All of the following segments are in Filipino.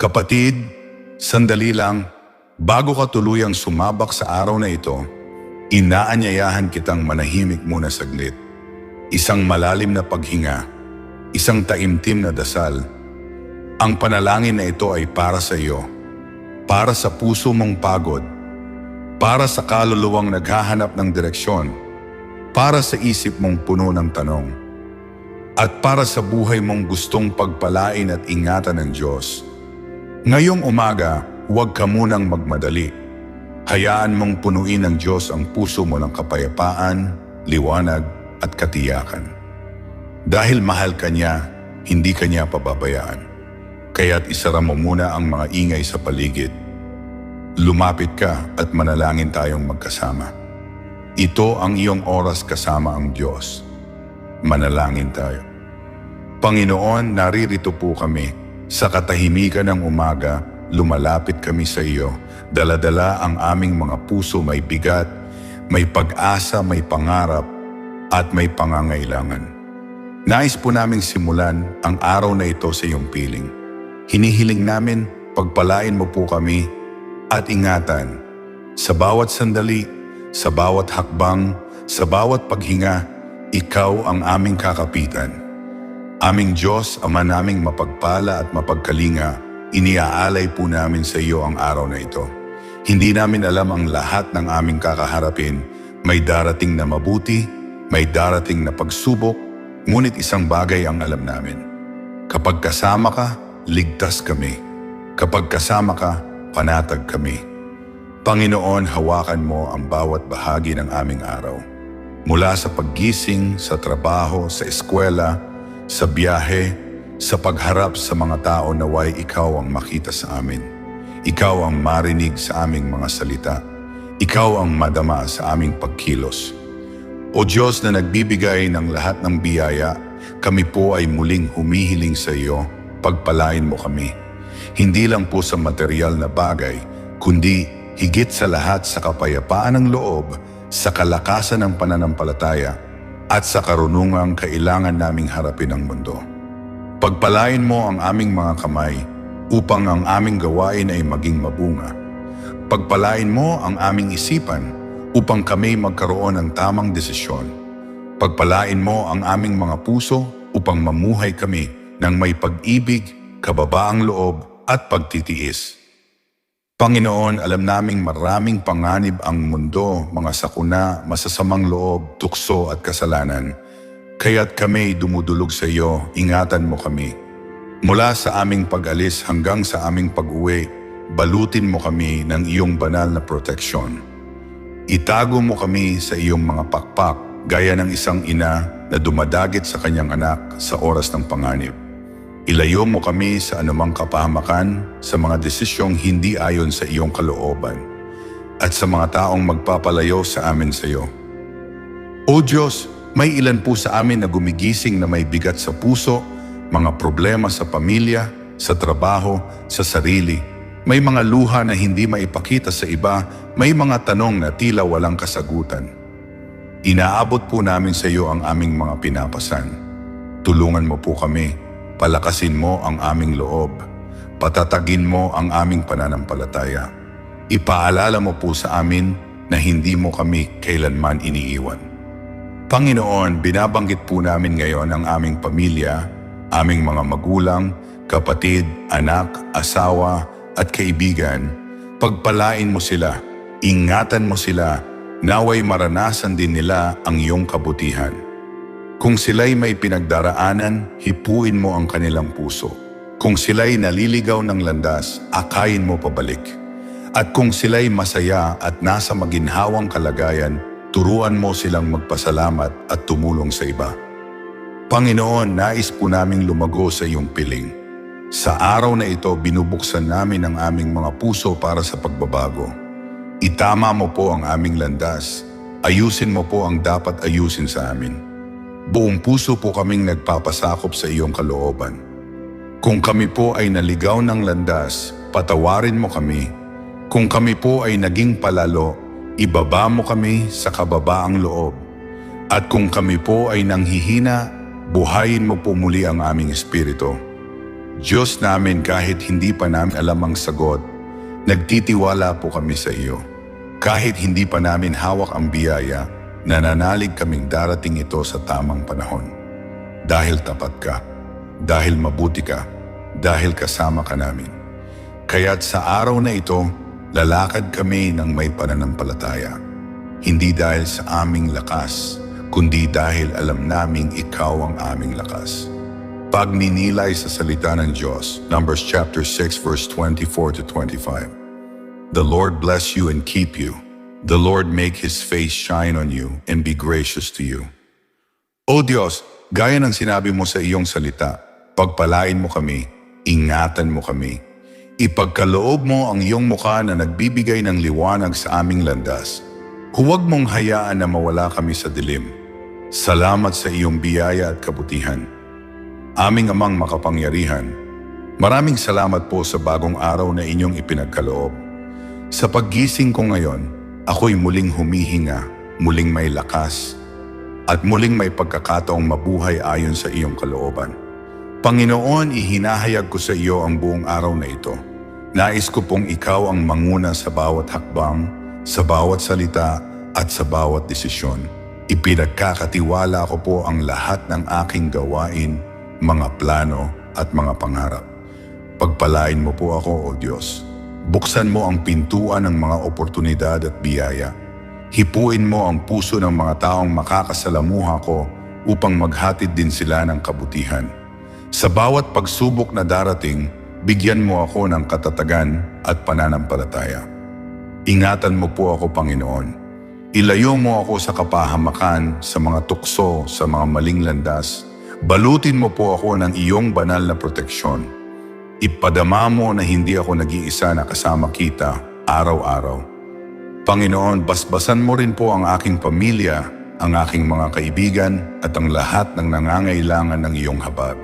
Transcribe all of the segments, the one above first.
Kapatid, sandali lang, bago ka tuluyang sumabak sa araw na ito, inaanyayahan kitang manahimik muna saglit. Isang malalim na paghinga, isang taimtim na dasal. Ang panalangin na ito ay para sa iyo, para sa puso mong pagod, para sa kaluluwang naghahanap ng direksyon, para sa isip mong puno ng tanong, at para sa buhay mong gustong pagpalain at ingatan ng Diyos. Ngayong umaga, huwag ka munang magmadali. Hayaan mong punuin ng Diyos ang puso mo ng kapayapaan, liwanag at katiyakan. Dahil mahal ka niya, hindi ka niya pababayaan. Kaya't isara mo muna ang mga ingay sa paligid. Lumapit ka at manalangin tayong magkasama. Ito ang iyong oras kasama ang Diyos. Manalangin tayo. Panginoon, naririto po kami. Sa katahimikan ng umaga, lumalapit kami sa iyo. Daladala ang aming mga puso may bigat, may pag-asa, may pangarap, at may pangangailangan. Nais po naming simulan ang araw na ito sa iyong piling. Hinihiling namin, pagpalain mo po kami at ingatan sa bawat sandali, sa bawat hakbang, sa bawat paghinga, ikaw ang aming kakapitan. Aming Diyos, Ama naming mapagpala at mapagkalinga, iniaalay po namin sa iyo ang araw na ito. Hindi namin alam ang lahat ng aming kakaharapin. May darating na mabuti, may darating na pagsubok, ngunit isang bagay ang alam namin. Kapag kasama ka, ligtas kami. Kapag kasama ka, panatag kami. Panginoon, hawakan mo ang bawat bahagi ng aming araw. Mula sa paggising, sa trabaho, sa eskwela, sa biyahe, sa pagharap sa mga tao naway ikaw ang makita sa amin. Ikaw ang marinig sa aming mga salita. Ikaw ang madama sa aming pagkilos. O Diyos na nagbibigay ng lahat ng biyaya, kami po ay muling humihiling sa iyo, pagpalain mo kami. Hindi lang po sa material na bagay, kundi higit sa lahat sa kapayapaan ng loob, sa kalakasan ng pananampalataya, at sa karunungang kailangan naming harapin ang mundo. Pagpalain mo ang aming mga kamay upang ang aming gawain ay maging mabunga. Pagpalain mo ang aming isipan upang kami magkaroon ng tamang desisyon. Pagpalain mo ang aming mga puso upang mamuhay kami ng may pag-ibig, kababaang loob at pagtitiis. Panginoon, alam naming maraming panganib ang mundo, mga sakuna, masasamang loob, tukso at kasalanan. Kaya't kami dumudulog sa iyo, ingatan mo kami. Mula sa aming pag-alis hanggang sa aming pag-uwi, balutin mo kami ng iyong banal na proteksyon. Itago mo kami sa iyong mga pakpak gaya ng isang ina na dumadagit sa kanyang anak sa oras ng panganib. Ilayo mo kami sa anumang kapahamakan, sa mga desisyong hindi ayon sa iyong kalooban, at sa mga taong magpapalayo sa amin sa iyo. O Diyos, may ilan po sa amin na gumigising na may bigat sa puso, mga problema sa pamilya, sa trabaho, sa sarili. May mga luha na hindi maipakita sa iba, may mga tanong na tila walang kasagutan. Inaabot po namin sa iyo ang aming mga pinapasan. Tulungan mo po kami, palakasin mo ang aming loob, patatagin mo ang aming pananampalataya. Ipaalala mo po sa amin na hindi mo kami kailanman iniiwan. Panginoon, binabanggit po namin ngayon ang aming pamilya, aming mga magulang, kapatid, anak, asawa, at kaibigan. Pagpalain mo sila, ingatan mo sila, naway maranasan din nila ang iyong kabutihan. Kung sila'y may pinagdaraanan, hipuin mo ang kanilang puso. Kung sila'y naliligaw ng landas, akayin mo pabalik. At kung sila'y masaya at nasa maginhawang kalagayan, turuan mo silang magpasalamat at tumulong sa iba. Panginoon, nais po naming lumago sa iyong piling. Sa araw na ito, binubuksan namin ang aming mga puso para sa pagbabago. Itama mo po ang aming landas. Ayusin mo po ang dapat ayusin sa amin. Buong puso po kaming nagpapasakop sa iyong kalooban. Kung kami po ay naligaw ng landas, patawarin mo kami. Kung kami po ay naging palalo, ibaba mo kami sa kababaang loob. At kung kami po ay nanghihina, buhayin mo po muli ang aming espiritu. Diyos namin kahit hindi pa namin alam ang sagot, nagtitiwala po kami sa iyo. Kahit hindi pa namin hawak ang biyaya, nananalig kaming darating ito sa tamang panahon. Dahil tapat ka, dahil mabuti ka, dahil kasama ka namin. Kaya't sa araw na ito, lalakad kami ng may pananampalataya. Hindi dahil sa aming lakas, kundi dahil alam naming ikaw ang aming lakas. Pagninilay sa salita ng Diyos, Numbers chapter 6 verse 24 to 25. The Lord bless you and keep you. The Lord make His face shine on you and be gracious to you. O Diyos, gaya ng sinabi mo sa iyong salita, pagpalain mo kami, ingatan mo kami. Ipagkaloob mo ang iyong mukha na nagbibigay ng liwanag sa aming landas. Huwag mong hayaan na mawala kami sa dilim. Salamat sa iyong biyaya at kabutihan. Aming amang makapangyarihan, maraming salamat po sa bagong araw na inyong ipinagkaloob. Sa paggising ko ngayon, ako'y muling humihinga, muling may lakas, at muling may pagkakataong mabuhay ayon sa iyong kalooban. Panginoon, ihinahayag ko sa iyo ang buong araw na ito. Nais ko pong ikaw ang manguna sa bawat hakbang, sa bawat salita at sa bawat desisyon. Ipinagkakatiwala ko po ang lahat ng aking gawain, mga plano at mga pangarap. Pagpalain mo po ako, O Diyos. Buksan mo ang pintuan ng mga oportunidad at biyaya. Hipuin mo ang puso ng mga taong makakasalamuha ko upang maghatid din sila ng kabutihan. Sa bawat pagsubok na darating, bigyan mo ako ng katatagan at pananampalataya. Ingatan mo po ako, Panginoon. Ilayo mo ako sa kapahamakan, sa mga tukso, sa mga maling landas. Balutin mo po ako ng iyong banal na proteksyon. Ipadama mo na hindi ako nag-iisa na kasama kita araw-araw. Panginoon, basbasan mo rin po ang aking pamilya, ang aking mga kaibigan at ang lahat ng nangangailangan ng iyong habag.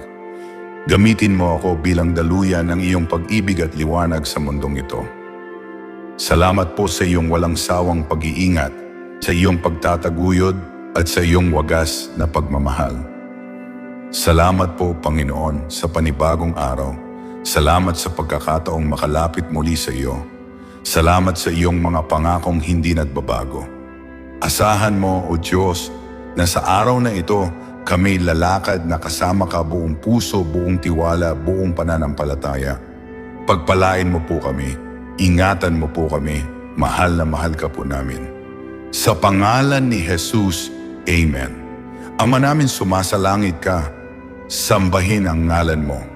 Gamitin mo ako bilang daluyan ng iyong pag-ibig at liwanag sa mundong ito. Salamat po sa iyong walang sawang pag-iingat, sa iyong pagtataguyod at sa iyong wagas na pagmamahal. Salamat po, Panginoon, sa panibagong araw. Salamat sa pagkakataong makalapit muli sa iyo. Salamat sa iyong mga pangakong hindi nagbabago. Asahan mo, O Diyos, na sa araw na ito, kami lalakad na kasama ka buong puso, buong tiwala, buong pananampalataya. Pagpalain mo po kami, ingatan mo po kami, mahal na mahal ka po namin. Sa pangalan ni Jesus, Amen. Ama namin sumasalangit ka, sambahin ang ngalan mo.